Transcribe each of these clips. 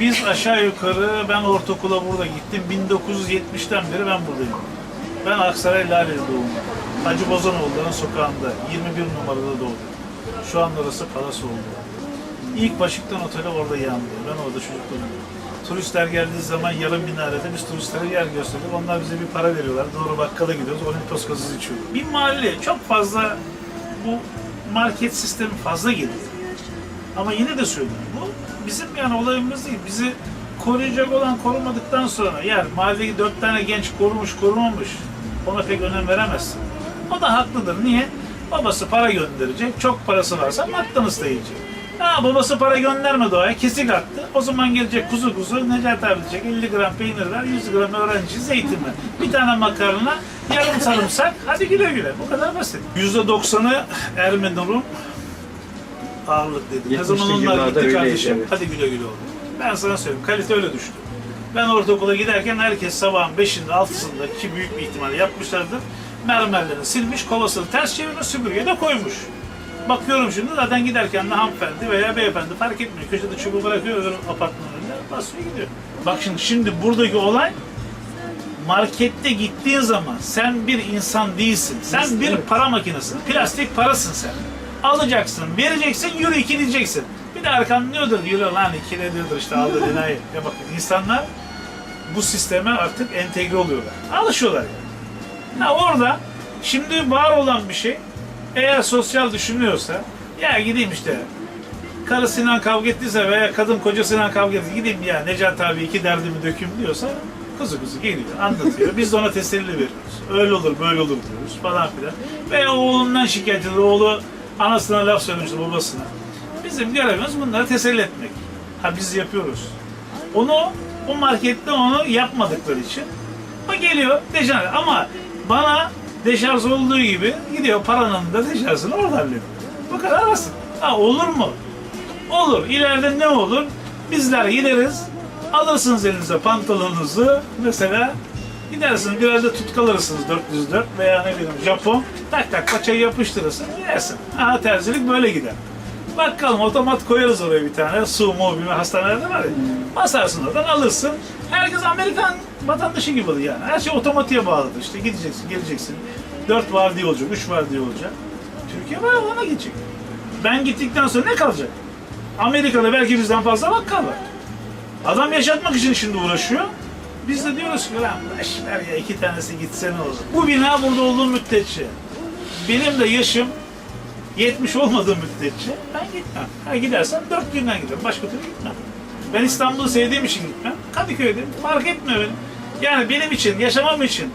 biz aşağı yukarı ben ortaokula burada gittim. 1970'ten beri ben buradayım. Ben Aksaray Laleli doğumluyum. Hacı Bozanoğulların sokağında 21 numarada doğdum. Şu an orası Palas oldu. İlk Başık'tan otele orada yandı. Ben orada çocukluğum. Turistler geldiği zaman yarım minarede biz turistlere yer gösterdik. Onlar bize bir para veriyorlar. Doğru bakkala gidiyoruz. Olimpos gazozu içiyoruz. Bir mahalle çok fazla bu market sistemi fazla geliyor. Ama yine de söylüyorum. Bizim yani olayımız değil. Bizi koruyacak olan korumadıktan sonra yani mahalledeki dört tane genç korumuş korumamış ona pek önem veremezsin. O da haklıdır. Niye? Babası para gönderecek. Çok parası varsa McDonald's'ta yiyecek. Ha babası para göndermedi o. Kesik attı. O zaman gelecek kuzu kuzu Necati abi diyecek 50 gram peynir ver, 100 gram öğrenci zeytin ver. Bir tane makarna, yarım sarımsak. Hadi güle güle. Bu kadar basit. %90'ı Ermenilerin ağırlık dedi. Ne 70'li zaman onlar gitti öyleydi, kardeşim? evet. Hadi güle güle oldu. Ben sana söyleyeyim. Kalite öyle düştü. Ben ortaokula giderken herkes sabahın 5'inde 6'sında ki büyük bir ihtimalle yapmışlardır. Mermerlerini silmiş, kovasını ters çevirmiş, süpürgeye de koymuş. Bakıyorum şimdi zaten giderken de hanımefendi veya beyefendi fark etmiyor. Köşede çubuğu bırakıyor öbür apartmanın önünde basıyor gidiyor. Bak şimdi, şimdi buradaki olay markette gittiğin zaman sen bir insan değilsin. Sen bir para makinesin. Plastik parasın sen. Alacaksın, vereceksin, yürü iki diyeceksin. Bir de arkandan diyordur, yürü lan iki diyordur işte aldı enayi. Ya bakın insanlar bu sisteme artık entegre oluyorlar. Alışıyorlar yani. Ha orada şimdi var olan bir şey eğer sosyal düşünüyorsa ya gideyim işte karısıyla kavga ettiyse veya kadın kocasıyla kavga ettiyse gideyim ya Necat abi iki derdimi dökeyim diyorsa kızı kızı geliyor anlatıyor. Biz de ona teselli veriyoruz. Öyle olur böyle olur diyoruz falan filan. Veya oğlundan şikayet ediyor. Oğlu anasına laf söylemişti babasına. Bizim görevimiz bunları teselli etmek. Ha biz yapıyoruz. Onu o markette onu yapmadıkları için o geliyor deşarj ama bana deşarj olduğu gibi gidiyor paranın da deşarjını orada hallediyor. Bu kadar basit. Ha olur mu? Olur. İleride ne olur? Bizler gideriz. Alırsınız elinize pantolonunuzu mesela gidersiniz biraz da tutkal alırsınız 404 veya ne bileyim Japon tak tak paçayı yapıştırırsın yersin. Aha terzilik böyle gider. Bakalım otomat koyarız oraya bir tane. Su, mu, bilmem hastanelerde var ya. Basarsın oradan alırsın. Herkes Amerikan vatandaşı gibi oluyor yani. Her şey otomatiğe bağlıdır. İşte gideceksin, geleceksin. Dört var diye olacak, üç var diye olacak. Türkiye var ona gidecek. Ben gittikten sonra ne kalacak? Amerika'da belki bizden fazla bakkal var. Adam yaşatmak için şimdi uğraşıyor. Biz de diyoruz ki lan boş ver ya iki tanesi gitse ne olur. Bu bina burada olduğu müddetçe benim de yaşım 70 olmadığı müddetçe ben gitmem. Ha gidersem 4 günden giderim. Başka türlü gitmem. Ben İstanbul'u sevdiğim için gitmem. Kadıköy'de fark etmiyor benim. Yani benim için, yaşamam için,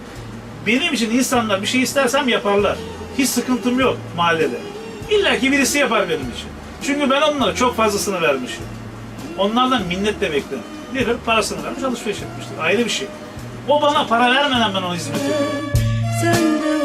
benim için insanlar bir şey istersem yaparlar. Hiç sıkıntım yok mahallede. İlla ki birisi yapar benim için. Çünkü ben onlara çok fazlasını vermişim. Onlardan minnet de beklerim. Verir, parasını vermiş, alışveriş etmiştir. Ayrı bir şey. O bana para vermeden ben ona hizmet ediyorum.